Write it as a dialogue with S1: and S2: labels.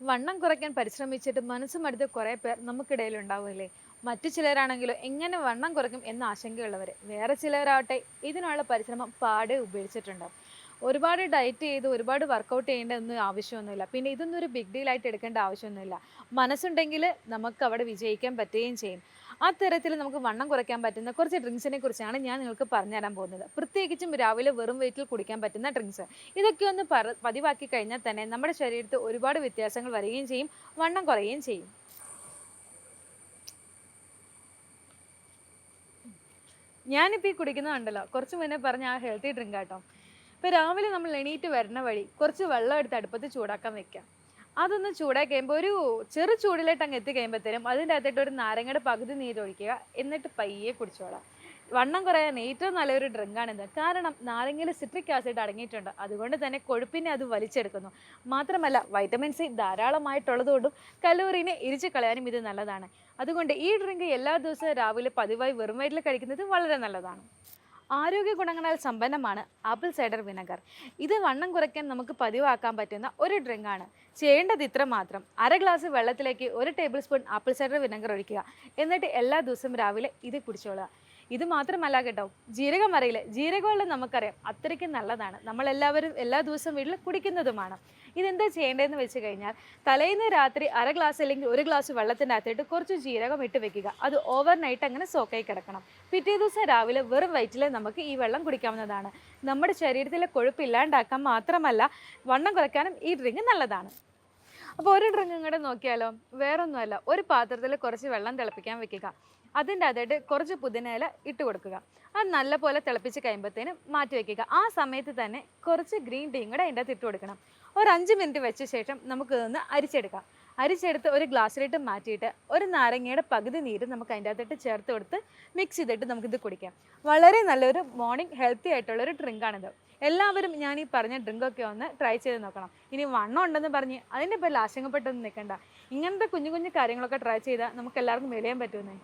S1: വണ്ണം കുറയ്ക്കാൻ പരിശ്രമിച്ചിട്ട് മനസ്സ് മടുത്ത കുറേ പേർ നമുക്കിടയിൽ ഉണ്ടാവുമല്ലേ മറ്റു ചിലരാണെങ്കിലോ എങ്ങനെ വണ്ണം കുറയ്ക്കും എന്ന ആശങ്കയുള്ളവർ വേറെ ചിലരാവട്ടെ ഇതിനുള്ള പരിശ്രമം പാടെ ഉപേക്ഷിച്ചിട്ടുണ്ടാവും ഒരുപാട് ഡയറ്റ് ചെയ്ത് ഒരുപാട് വർക്കൗട്ട് ചെയ്യേണ്ട ഒന്നും ആവശ്യമൊന്നുമില്ല. പിന്നെ ഇതൊന്നും ഒരു ബിഗ് ഡീൽ ആയിട്ട് എടുക്കേണ്ട ആവശ്യമൊന്നുമില്ല. മനസ്സുണ്ടെങ്കിൽ നമുക്ക് അവിടെ വിജയിക്കാൻ പറ്റുകയും ചെയ്യും. ആ തരത്തിൽ നമുക്ക് വണ്ണം കുറയ്ക്കാൻ പറ്റുന്ന കുറച്ച് ഡ്രിങ്ക്സിനെ കുറിച്ചാണ് ഞാൻ നിങ്ങൾക്ക് പറഞ്ഞു തരാൻ പോകുന്നത്. പ്രത്യേകിച്ചും രാവിലെ വെറും വെയിറ്റിൽ കുടിക്കാൻ പറ്റുന്ന ഡ്രിങ്ക്സ് ഇതൊക്കെ ഒന്ന് പതിവാക്കി കഴിഞ്ഞാൽ തന്നെ നമ്മുടെ ശരീരത്തിൽ ഒരുപാട് വ്യത്യാസങ്ങൾ വരികയും ചെയ്യും വണ്ണം കുറയുകയും ചെയ്യും. ഞാനിപ്പോൾ ഈ കുടിക്കുന്നതുണ്ടല്ലോ കുറച്ച് മുന്നേ പറഞ്ഞ ആ ഹെൽത്തി ഡ്രിങ്ക് ആട്ടോ ഇപ്പോൾ രാവിലെ നമ്മൾ എണീറ്റ് വരുന്ന വഴി കുറച്ച് വെള്ളം എടുത്ത് അടുപ്പത്ത് ചൂടാക്കാൻ വെക്കാം. അതൊന്ന് ചൂടാക്കി കഴിയുമ്പോൾ ഒരു ചെറു ചൂടിലോട്ട് അങ്ങ് എത്തി കഴിയുമ്പോഴത്തേനും അതിന്റെ അകത്തോട്ട് ഒരു നാരങ്ങയുടെ പകുതി നീരൊഴിക്കുക എന്നിട്ട് പയ്യെ കുടിച്ചോളാം. വണ്ണം കുറയാൻ ഏറ്റവും നല്ലൊരു ഡ്രിങ്കാണിത് കാരണം നാരങ്ങയിൽ സിട്രിക് ആസിഡ് അടങ്ങിയിട്ടുണ്ട്. അതുകൊണ്ട് തന്നെ കൊഴുപ്പിനെ അത് വലിച്ചെടുക്കുന്നു. മാത്രമല്ല വൈറ്റമിൻ സി ധാരാളമായിട്ടുള്ളതുകൊണ്ടും കലോറിനെ ഇരിച്ചു കളയാനും ഇത് നല്ലതാണ്. അതുകൊണ്ട് ഈ ഡ്രിങ്ക് എല്ലാ ദിവസവും രാവിലെ പതിവായി വെറും വയറ്റിൽ കഴിക്കുന്നത് വളരെ നല്ലതാണ്. ആരോഗ്യ ഗുണങ്ങളാൽ സമ്പന്നമാണ് ആപ്പിൾ സൈഡർ വിനെഗർ ഇത് വണ്ണം കുറയ്ക്കാൻ നമുക്ക് പതിവാക്കാൻ പറ്റുന്ന ഒരു ഡ്രിങ്ക് ആണ്. ചെയ്യേണ്ടത് ഇത്ര മാത്രം. അര ഗ്ലാസ് വെള്ളത്തിലേക്ക് ഒരു tablespoon apple cider vinegar ഒഴിക്കുക. എന്നിട്ട് എല്ലാ ദിവസവും രാവിലെ ഇത് കുടിച്ചോളുക. ഇത് മാത്രമല്ല കേട്ടോ ജീരകം അറിയില്ല ജീരകവെള്ളം നമുക്കറിയാം അത്രയ്ക്ക് നല്ലതാണ്. നമ്മളെല്ലാവരും എല്ലാ ദിവസവും വീട്ടിൽ കുടിക്കുന്നതുമാണ്. ഇതെന്താ ചെയ്യേണ്ടതെന്ന് വെച്ച് കഴിഞ്ഞാൽ തലേന്ന് രാത്രി അര ഗ്ലാസ് അല്ലെങ്കിൽ ഒരു ഗ്ലാസ് വെള്ളത്തിന്റെ അകത്തിട്ട് കുറച്ച് ജീരകം ഇട്ട് വെക്കുക. അത് ഓവർ നൈറ്റ് അങ്ങനെ സോക്കായി കിടക്കണം. പിറ്റേ ദിവസം രാവിലെ വെറും വയറ്റിൽ നമുക്ക് ഈ വെള്ളം കുടിക്കാവുന്നതാണ്. നമ്മുടെ ശരീരത്തിലെ കൊഴുപ്പ് ഇല്ലാണ്ടാക്കാൻ മാത്രമല്ല വണ്ണം കുറയ്ക്കാനും ഈ ഡ്രിങ്ക് നല്ലതാണ്. അപ്പോൾ ഒരു ഡ്രിങ്ക് ഇങ്ങോട്ട് നോക്കിയാലോ? വേറൊന്നുമല്ല. ഒരു പാത്രത്തിൽ കുറച്ച് വെള്ളം തിളപ്പിക്കാൻ വെക്കുക. അതിന്റെ അതായിട്ട് കുറച്ച് പുതിനയില ഇട്ട് കൊടുക്കുക. അത് നല്ലപോലെ തിളപ്പിച്ച് കഴിയുമ്പോഴത്തേനും മാറ്റി വെക്കുക. ആ സമയത്ത് തന്നെ കുറച്ച് ഗ്രീൻ ടീയും കൂടെ അതിന്റെ അകത്ത് ഇട്ട് കൊടുക്കണം. ഒരു അഞ്ച് മിനിറ്റ് വെച്ച ശേഷം നമുക്ക് ഇതൊന്ന് അരിച്ചെടുക്കാം. അരിച്ചെടുത്ത് ഒരു ഗ്ലാസ്സിലിട്ട് മാറ്റിയിട്ട് ഒരു നാരങ്ങയുടെ പകുതി നീര് നമുക്ക് അതിന്റെ അകത്തിട്ട് ചേർത്ത് കൊടുത്ത് മിക്സ് ചെയ്തിട്ട് നമുക്കിത് കുടിക്കാം. വളരെ നല്ലൊരു മോർണിംഗ് ഹെൽത്തി ആയിട്ടുള്ള ഒരു ഡ്രിങ്കാണിത് എല്ലാവരും ഞാൻ ഈ പറഞ്ഞ ഡ്രിങ്കൊക്കെ ഒന്ന് ട്രൈ ചെയ്ത് നോക്കണം. ഇനി വണ്ണം ഉണ്ടെന്ന് പറഞ്ഞ് അതിന്റെ പേരിൽ ആശങ്കപ്പെട്ടൊന്നും നിൽക്കണ്ട. ഇങ്ങനത്തെ കുഞ്ഞു കുഞ്ഞു കാര്യങ്ങളൊക്കെ ട്രൈ ചെയ്താൽ നമുക്ക് എല്ലാവർക്കും വിലയാൻ പറ്റുമെന്നേ